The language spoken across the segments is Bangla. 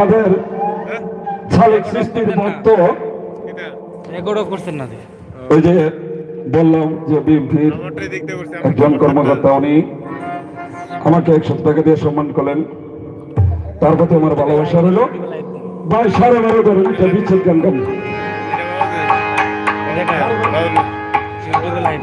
আমাদের সালেক সৃষ্টির ভক্ত। রেকর্ডও করছেন না ওই যে বললাম যে বিএনপির একজন কর্মকর্তা উনি আমাকে এক সপ্তাহ দিয়ে সম্মান করলেন। তার প্রতি আমার ভালোবাসা রইল। ভাই সাড়ে বারো ধরেন এটা বিচ্ছেদ গান গান। লাইভ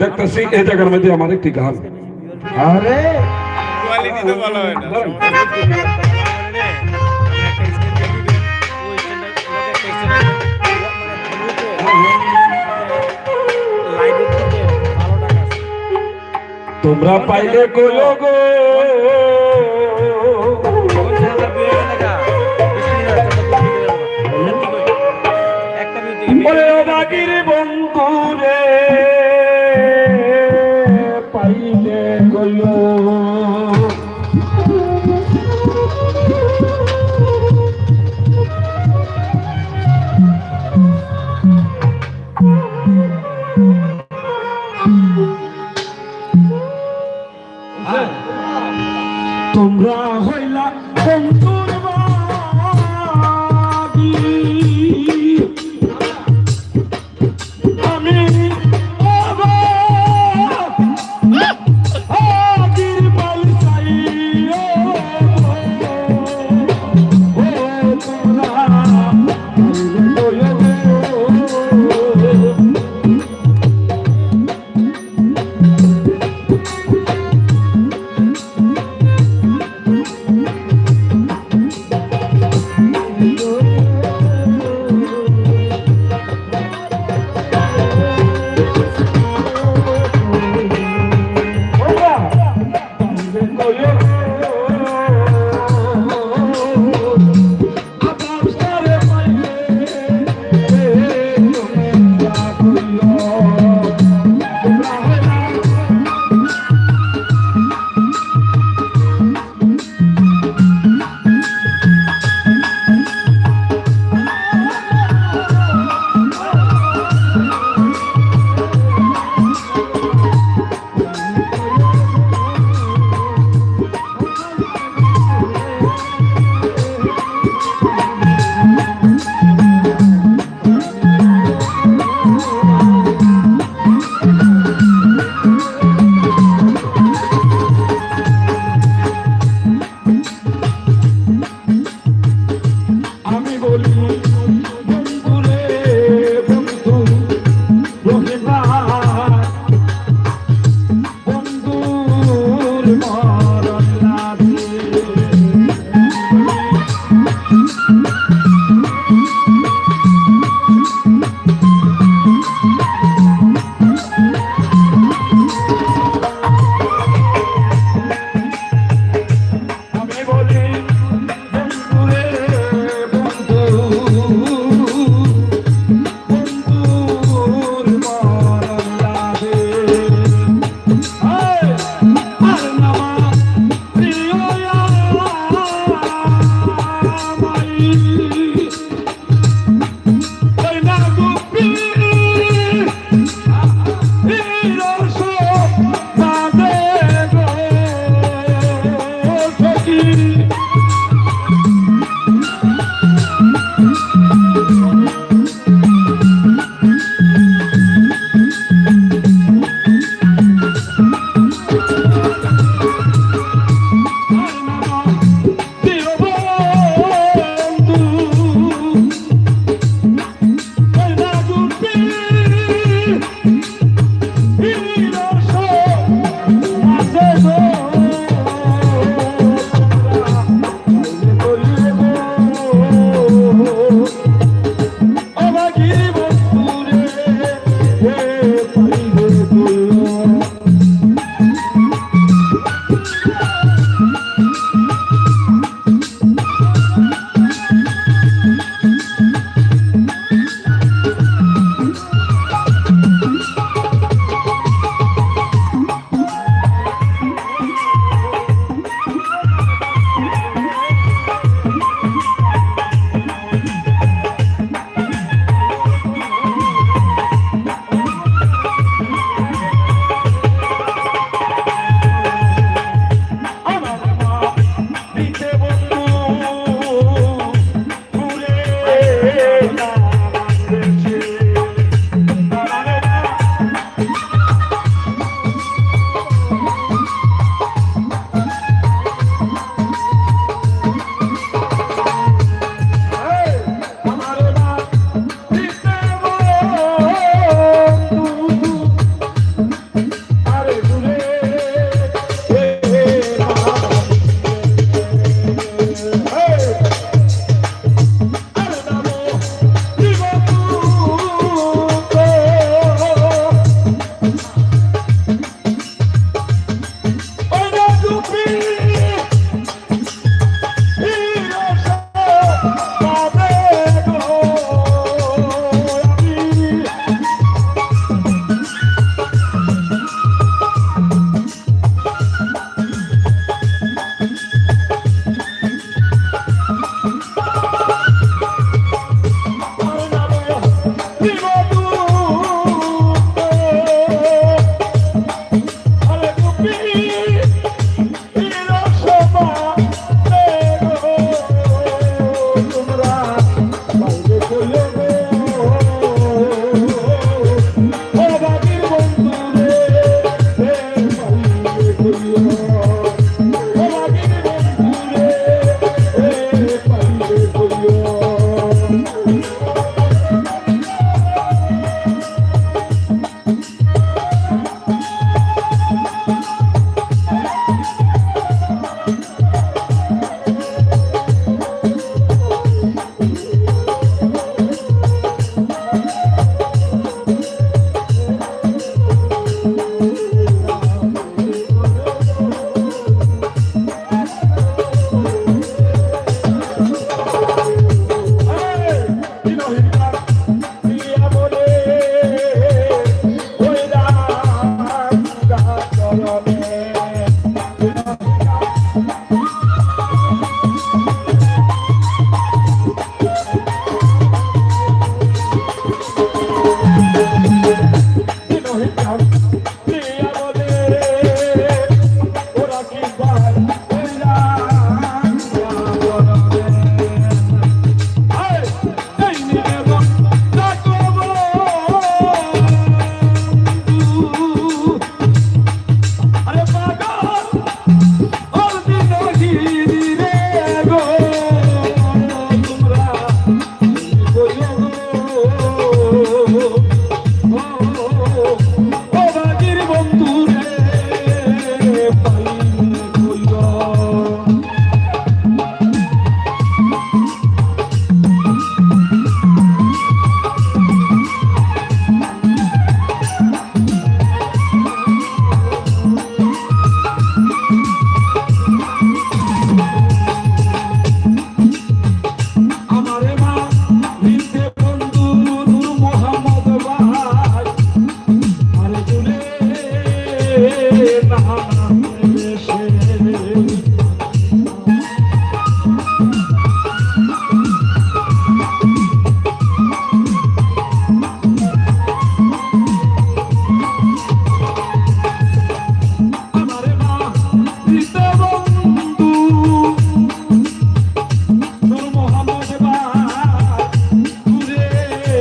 দেখতেছি এই জায়গার মধ্যে আমার একটি গান। আরে! কোয়ালিটি তো ভালো হয় না। তোমরা পাইলে কইও গো। একটা বাকির বন্ধু রে। বাড়িতে কইল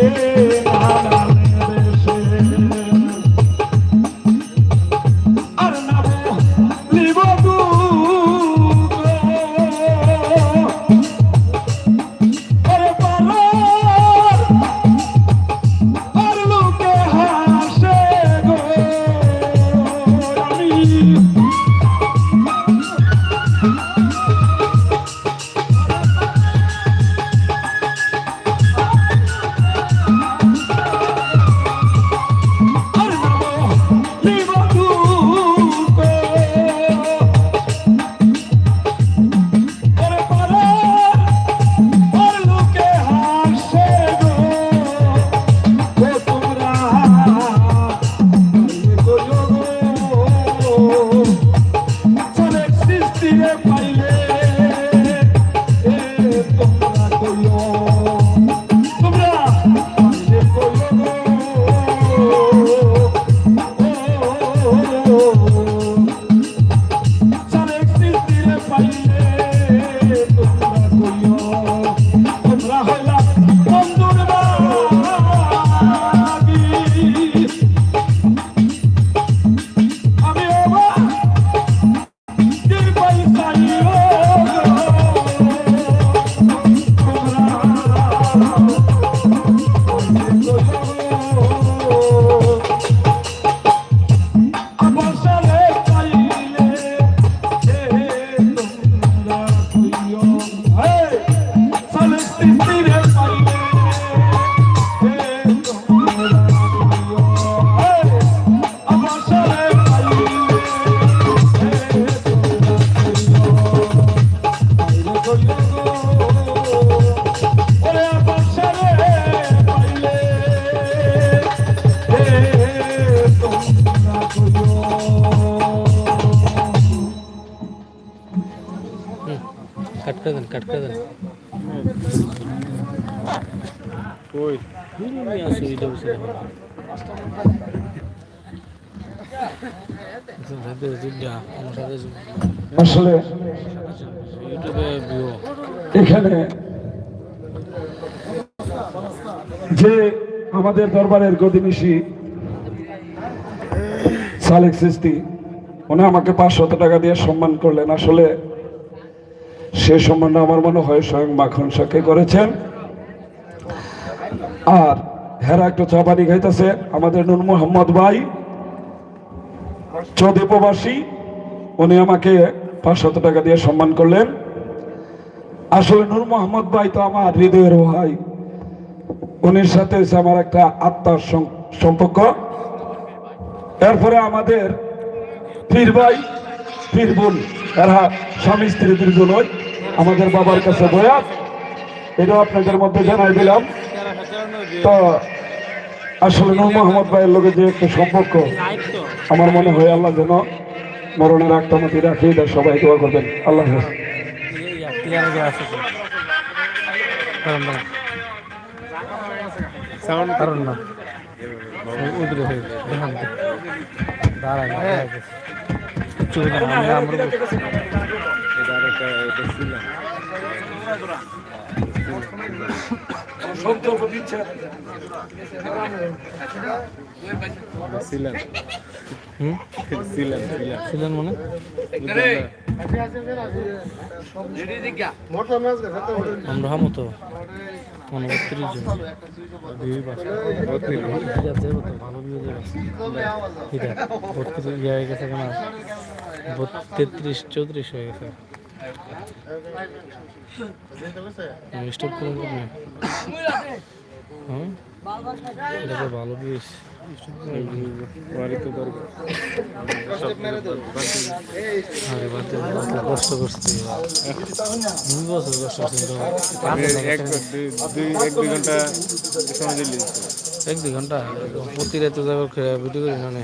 Amém. কাট করে দেন কই আমি আসি এটা বসে সাথে জিড্ডা আমার সাথে আসলে এখানে যে আমাদের দরবারের গদিনিশি সালেক সৃষ্টি উনি আমাকে পাঁচশত টাকা দিয়ে সম্মান করলেন। আসলে সে সম্মানটা আমার মনে হয় স্বয়ং মাখন সাকে করেছেন। আর হেরা একটু চা পানি খাইতেছে, আমাদের নুর মোহাম্মদ ভাই চৌদি প্রবাসী উনি আমাকে পাঁচশত টাকা দিয়ে সম্মান করলেন। আসলে নূর মোহাম্মদ ভাই তো আমার হৃদয়ের ভাই। উনির সাথে আমার একটা আত্মার সম- সম্পর্ক। এরপরে আমাদের পীর ভাই, পীর বোন, এরা স্বামী স্ত্রী দুজনই আমাদের বাবার কাছে বয়াত এটাও আপনাদের মধ্যে জানাই দিলাম। তো আসলে নূর মোহাম্মদ ভাইয়ের লোকে যে একটা সম্পর্ক, আমার মনে হয় আল্লাহ যেন মরণের আক্রমতি রাখি, এটা সবাই দোয়া করবেন। আল্লাহ ছিলেন মানে আমরা হামো তো বত্রিশ জন দুই বাসা ঠিক আছে ভালো বিয়ে ঠিক আছে বত্রিশ ইয়ে হয়ে গেছে কেন তেত্রিশ চৌত্রিশ হয়ে। গেছে স্টপ করুন হ্যাঁ? এটা তো ভালো বিয়ে বাড়ি দরকার। আরে বাদ দে, বাদ দে, কষ্ট করছি। দুই বছর কষ্ট করছি। তো এক দুই দুই এক দুই ঘণ্টা সময় দিলি। এক দুই ঘণ্টা? প্রতি রাতে যাব ভিডিও করি না